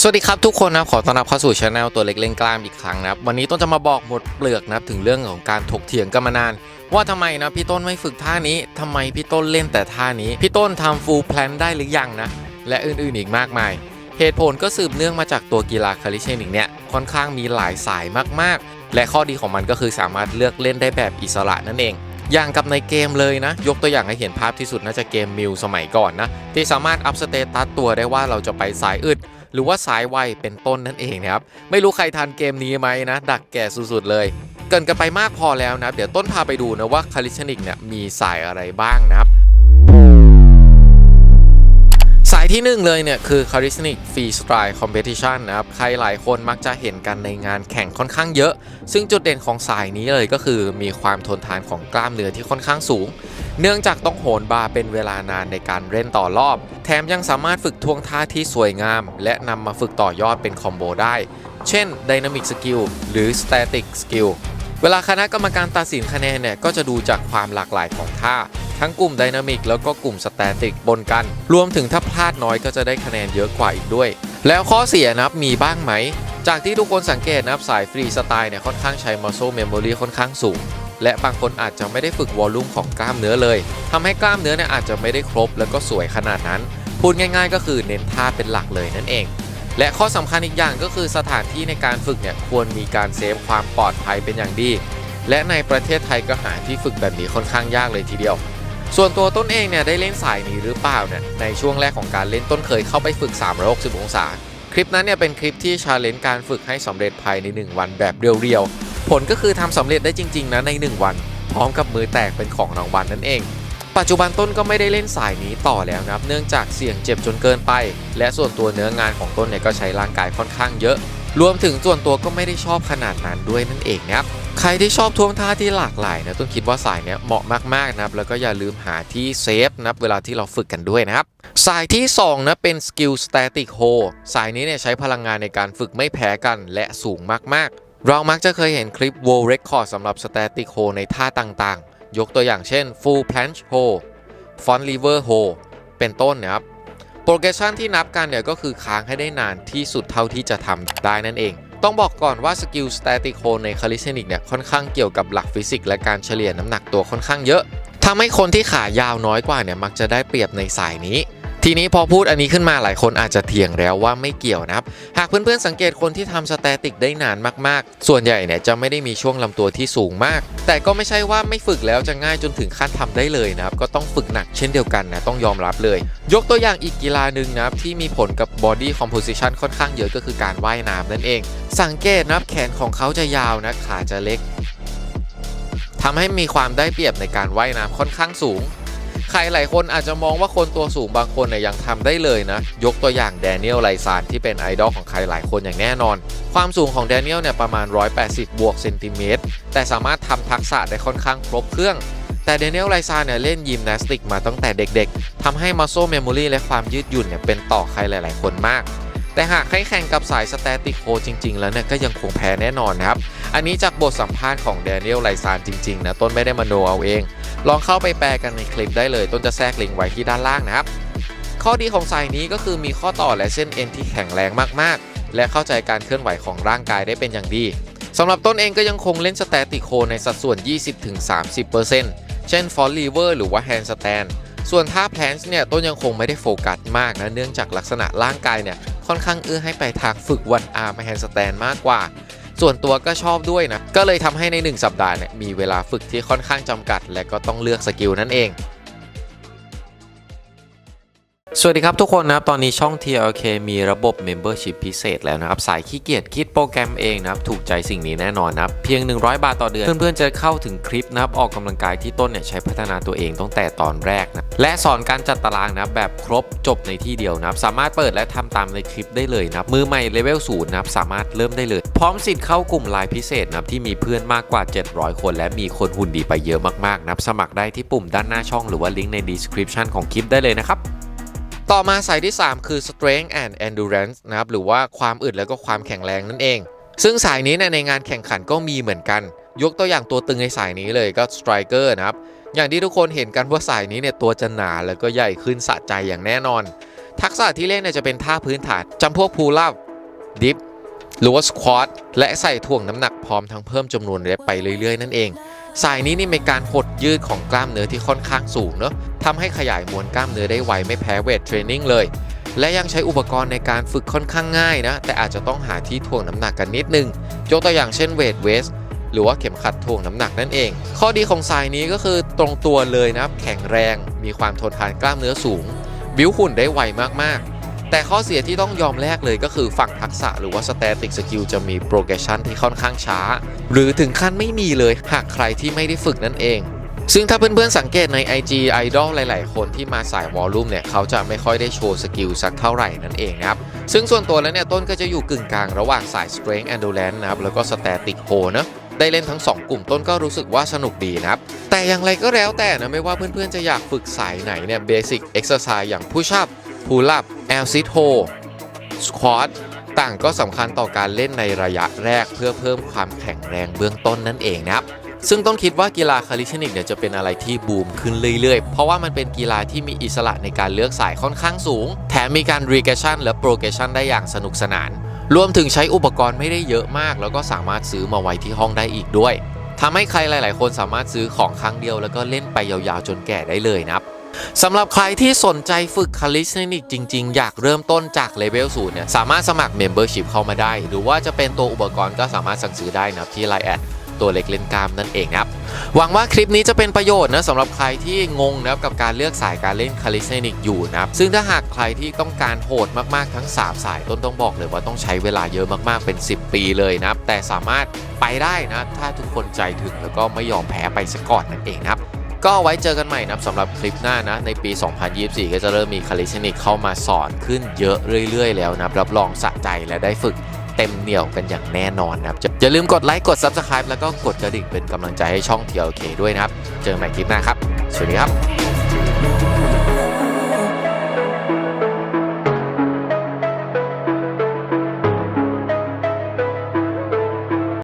สวัสดีครับทุกคนนะครับขอต้อนรับเข้าสู่ช anel ตัวเล็กเล่นกล้ามอีกครั้งนะครับวันนี้ต้นจะมาบอกหมดเปลือกนะครับถึงเรื่องของการถกเถียงกันมานาน ว่าทำไมนะพี่ต้นไม่ฝึกท่านี้ทำไมพี่ต้นเล่นแต่ท่านี้ พี่ต้นทำฟูลแพลนได้หรือยังนะ และอื่นๆอีกมากมาย เหตุผลก็สืบเนื่องมาจากตัวกีฬาคาลิเชนิกเนี่ยค่อนข้างมีหลายสายมากๆ และข้อดีของมันก็คือสามารถเลือกเล่นได้แบบอิสระนั่นเอง อย่างกับในเกมเลยนะ ยกตัวอย่างให้เห็นภาพที่สุดน่าจะเกมมิวสมัยก่อนนะ ที่สามารถอัพสเตตัสตัวได้ว่าเราจะไปสายอึด หรือว่าสายไวเป็นต้นนั่นเองนะครับ ไม่รู้ใครทันเกมนี้ไหมนะ ดักแก่สุดๆเลย เกินกันไปมากพอแล้วนะ เดี๋ยวต้นพาไปดูนะว่าคาลิชนิกเนี่ยมีสายอะไรบ้างนะครับ ที่หนึ่งเลยเนี่ย คือ Charismatic Freestyle Competition นะครับ ใครหลายคนมักจะเห็นกันในงานแข่งค่อนข้างเยอะ ซึ่งจุดเด่นของสายนี้เลยก็คือมีความทนทานของกล้ามเนื้อที่ค่อนข้างสูง เนื่องจากต้องโหนบาร์เป็นเวลานานในการเล่นต่อรอบ แถมยังสามารถฝึกท่วงท่าที่สวยงาม และนำมาฝึกต่อยอดเป็นคอมโบได้ เช่น Dynamic Skill หรือ Static Skill เวลาคณะกรรมการตัดสินคะแนนเนี่ยก็จะดูจากความหลากหลายของท่า ทั้งกลุ่ม Dynamic แล้วก็กลุ่ม Static บนกัน รวมถึงถ้าพลาดน้อยก็จะได้คะแนนเยอะกว่าอีกด้วย แล้วข้อเสียนะครับมีบ้างไหม จากที่ทุกคนสังเกตนะครับสายฟรีสไตล์เนี่ยค่อนข้างใช้ muscle memory ค่อนข้างสูง และบางคนอาจจะไม่ได้ฝึกวอลลุ่มของกล้ามเนื้อเลยทำให้กล้ามเนื้อเนี่ยอาจจะไม่ได้ครบ แล้วก็สวยขนาดนั้น พูดง่าย ๆ ก็คือเน้นท่าเป็นหลักเลยนั่นเองและข้อสำคัญอีกอย่างก็คือสถานที่ในการฝึกเนี่ยควรมีการเซฟความปลอดภัยเป็นอย่างดี และในประเทศไทยก็หาที่ฝึกแบบนี้ค่อนข้างยากเลยทีเดียว ส่วนตัวต้นเองเนี่ยได้เล่นสายนี้หรือเปล่าเนี่ยในช่วงแรกของการเล่นต้นเคยเข้าไปฝึก 360 องศา คลิปนั้นเนี่ยเป็นคลิปที่ชาเลนจ์การฝึกให้สำเร็จภายใน 1 วันแบบเรียวๆ ผลก็คือทำสำเร็จได้จริง ๆนะใน 1 วัน พร้อมกับมือแตกเป็นของรางวัลนั่นเอง ปัจจุบันต้นก็ไม่ได้เล่นสายนี้ต่อแล้วนะครับเนื่องจากเสี่ยงเจ็บจนเกินไป และส่วนตัวเนื้องานของต้นเนี่ยก็ใช้ร่างกายค่อนข้างเยอะ รวมถึงส่วนตัวก็ไม่ได้ชอบขนาดนั้นด้วยนั่นเองนะครับใครที่ชอบท่วงท่าที่หลากหลายนะต้นคิดว่าสายเนี้ยเหมาะมากๆนะครับแล้วก็อย่าลืมหาที่เซฟนะครับเวลาที่เราฝึกกันด้วยนะครับสายที่2นะเป็น Skill Static Hold สายนี้เนี่ยใช้พลังงานในการฝึกไม่แพ้กันและสูงมากๆ เรามักจะเคยเห็นคลิป World Record สำหรับ Static Hold ในท่าต่างๆ ยกตัวอย่างเช่น Full Planche Hold Front Lever Hold เป็นต้นนะครับ โปรเกรสชันที่นับกันเนี่ยก็คือค้างให้ได้นานที่สุดเท่าที่จะทำได้นั่นเองต้องบอกก่อนว่าสกิลสแตติโคในคาลิเซนิกเนี่ยค่อนข้างเกี่ยวกับหลักฟิสิกส์และการเฉลี่ยน้ำหนักตัวค่อนข้างเยอะทำให้คนที่ขายาวน้อยกว่าเนี่ยมักจะได้เปรียบในสายนี้ ทีนี้พอพูดอันนี้ขึ้นมาหลายคนอาจจะเถียงแล้วว่าไม่เกี่ยวนะครับ หากเพื่อนๆสังเกตคนที่ทำสแตติกได้นานมากๆ ส่วนใหญ่เนี่ยจะไม่ได้มีช่วงลำตัวที่สูงมาก แต่ก็ไม่ใช่ว่าไม่ฝึกแล้วจะง่ายจนถึงขั้นทำได้เลยนะครับ ก็ต้องฝึกหนักเช่นเดียวกันนะต้องยอมรับเลย ยกตัวอย่างอีกกีฬาหนึ่งนะครับที่มีผลกับ body composition ค่อนข้างเยอะก็คือการว่ายน้ำนั่นเอง สังเกตนะครับแขนของเขาจะยาวนะขาจะเล็กทำให้มีความได้เปรียบในการว่ายน้ำค่อนข้างสูง ใครหลายคนอาจจะมองว่าคนตัวสูงบางคนเนี่ยยังทำได้เลยนะ ยกตัวอย่างแดเนียลไลซานที่เป็นไอดอลของใครหลายคนอย่างแน่นอน ความสูงของแดเนียลเนี่ยประมาณ 180 บวกเซนติเมตรแต่สามารถทำทักษะได้ค่อนข้างครบเครื่องแต่แดเนียลไลซานเนี่ยเล่นยิมนาสติกมาตั้งแต่เด็กๆทำให้มัสโซเมมโมรีและความยืดหยุ่นเนี่ยเป็นต่อใครหลายๆ คนมาก แต่หากให้แข่งกับสายสแตติกโคจริง ๆ แล้วเนี่ยก็ยังคงแพ้แน่นอนนะครับ อันนี้จากบทสัมภาษณ์ของแดเนียลไลซานจริง ๆ นะ ต้นไม่ได้มโนเอาเอง ลองเข้าไปแปลกันในคลิปได้เลย ต้นจะแทรกลิงก์ไว้ที่ด้านล่างนะครับ ข้อดีของสายนี้ก็คือมีข้อต่อและเส้นเอ็นที่แข็งแรงมากๆ และเข้าใจการเคลื่อนไหวของร่างกายได้เป็นอย่างดีสำหรับต้นเองก็ยังคงเล่นสแตติโคในสัดส่วน 20-30%เช่นฟอลลีเวอร์หรือว่าแฮนด์สแตนส่วนท่าแพลนส์เนี่ยต้นยังคงไม่ได้โฟกัสมากนะ เนื่องจากลักษณะร่างกายเนี่ย ค่อนข้างเอื้อให้ไปทางฝึกวันอาร์มแฮนด์สแตนมากกว่า ส่วนตัวก็ชอบด้วยนะ ก็เลยทำให้ใน 1 สัปดาห์เนี่ยมีเวลาฝึกที่ค่อนข้างจำกัด และก็ต้องเลือกสกิลนั่นเอง สวัสดีครับทุกคนนะครับ ตอนนี้ช่อง TLK มีระบบ Membership พิเศษแล้วนะครับ สายขี้เกียจคิดโปรแกรมเองนะครับ ถูกใจสิ่งนี้แน่นอนนะครับ เพียง 100 บาทต่อเดือน เพื่อนๆ จะเข้าถึงคลิปนะครับ ออกกำลังกายที่ต้นเนี่ย ใช้พัฒนาตัวเองตั้งแต่ตอนแรกนะ และสอนการจัดตารางนะแบบครบจบในที่เดียวนะครับ สามารถเปิดและทำตามในคลิปได้เลยนะครับ มือใหม่เลเวลศูนย์นะครับสามารถเริ่มได้เลย พร้อมสิทธิ์เข้ากลุ่มไลน์พิเศษนะครับที่มีเพื่อนมากกว่า 700 คน และมีคนหุ่นดีไปเยอะมากๆนะครับสมัครได้ที่ปุ่มด้านหน้าช่องหรือว่าลิงก์ใน description ของคลิปได้เลยนะครับ ต่อมาสายที่ 3 คือ strength and endurance นะครับหรือว่าความอึดแล้วก็ความแข็งแรงนั่นเอง ซึ่งสายนี้ในงานแข่งขันก็มีเหมือนกัน ยกตัวอย่างตัวตึงในสายนี้เลยก็ striker นะครับอย่างที่ทุกคนเห็นกันว่าสายนี้เนี่ยตัวจะหนาแล้วก็ใหญ่ขึ้นสะใจอย่างแน่นอน ทักษะที่เล่นเนี่ยจะเป็นท่าพื้นฐานจำพวก pull up ดิฟหรือว่าสควอตและใส่ถ่วงน้ำหนักพร้อมทั้งเพิ่มจำนวนเรปไปเรื่อยๆ นั่นเอง สายนี้นี่มีการหดยืดของกล้ามเนื้อที่ค่อนข้างสูงเนอะ ทำให้ขยายมวลกล้ามเนื้อได้ไวไม่แพ้เวทเทรนนิ่งเลย และยังใช้อุปกรณ์ในการฝึกค่อนข้างง่ายนะ แต่อาจจะต้องหาที่ถ่วงน้ำหนักกันนิดนึงยกตัวอย่างเช่นเวทเวสหรือว่าเข็มขัดถ่วงน้ำหนักนั่นเอง ข้อดีของสายนี้ก็คือตรงตัวเลยนะแข็งแรง มีความทนทานกล้ามเนื้อสูง บิ้วหุ่นได้ไวมากๆ แต่ข้อเสียที่ต้องยอมแลกเลยก็คือฝั่งทักษะหรือว่าสเตติกสกิลจะมีโปรเกรชันที่ค่อนข้างช้า หรือถึงขั้นไม่มีเลยหากใครที่ไม่ได้ฝึกนั่นเอง ซึ่งถ้าเพื่อนๆสังเกตใน IG Idol หลาย ๆ คนที่มาสายวอลลุ่มเนี่ยเขาจะไม่ค่อยได้โชว์สกิลสักเท่าไหร่นั่นเองนะครับ ซึ่งส่วนตัวแล้วเนี่ยต้นก็จะอยู่กึ่งกลางระหว่างสาย Strength Endurance นะครับแล้วก็ Static Hold นะได้เล่นทั้ง 2 กลุ่มต้นก็รู้สึกว่าสนุกดีนะครับ แต่อย่างไรก็แล้วแต่นะไม่ว่าเพื่อนๆจะอยากฝึกสายไหนเนี่ย Basic Exercise อย่าง Push Up Pull Up L Sit Hold Squat ต่างก็สำคัญต่อการเล่นในระยะแรกเพื่อเพิ่มความแข็งแรงเบื้องต้นนั่นเองนะครับ ซึ่งต้องคิดว่ากีฬาคาลิสเทนิกเนี่ยจะเป็นอะไรที่บูมขึ้นเรื่อยๆ เพราะว่ามันเป็นกีฬาที่มีอิสระในการเลือกสายค่อนข้างสูง แถมมีการรีเกชันและโปรเกชันได้อย่างสนุกสนาน รวมถึงใช้อุปกรณ์ไม่ได้เยอะมาก แล้วก็สามารถซื้อมาไว้ที่ห้องได้อีกด้วยทำให้ใครหลาย ๆ คนสามารถซื้อของครั้งเดียวแล้วก็เล่นไปยาวๆจนแก่ได้เลยนะครับสำหรับใครที่สนใจฝึกคาลิสเทนิกจริง ๆ อยากเริ่มต้นจากเลเวลศูนย์เนี่ยสามารถสมัคร Membership เข้ามาได้ หรือว่าจะเป็นตัวอุปกรณ์ก็สามารถสั่งซื้อได้นะที่ Line แอด ตัวเล็กเล่นกล้ามนั่นเองนะครับหวังว่าคลิปนี้จะเป็นประโยชน์นะสำหรับใครที่งงนะครับกับการเลือกสายการเล่นคาลิสเทนิกอยู่นะครับซึ่งถ้าหากใครที่ต้องการโหดมากๆทั้ง 3 สายต้นต้องบอกเลยว่าต้องใช้เวลาเยอะมากๆเป็น 10 ปีเลยนะครับแต่สามารถไปได้นะถ้าทุกคนใจถึงแล้วก็ไม่ยอมแพ้ไปซะก่อนนั่นเองนะครับก็ไว้เจอกันใหม่นะสำหรับคลิปหน้านะ ในปี 2024 ก็จะเริ่มมีคาลิสเนิกเข้ามาสอนขึ้นเยอะเรื่อย ๆ แล้วนะรับรองสะใจและได้ฝึก เต็มเหนียวกันอย่างแน่นอนนะครับอย่าลืมกดไลค์กด Subscribe แล้วก็กดกระดิ่งเป็นกำลังใจให้ช่อง TLK ด้วยนะครับ เจอกันใหม่คลิปหน้าครับ สวัสดีครับ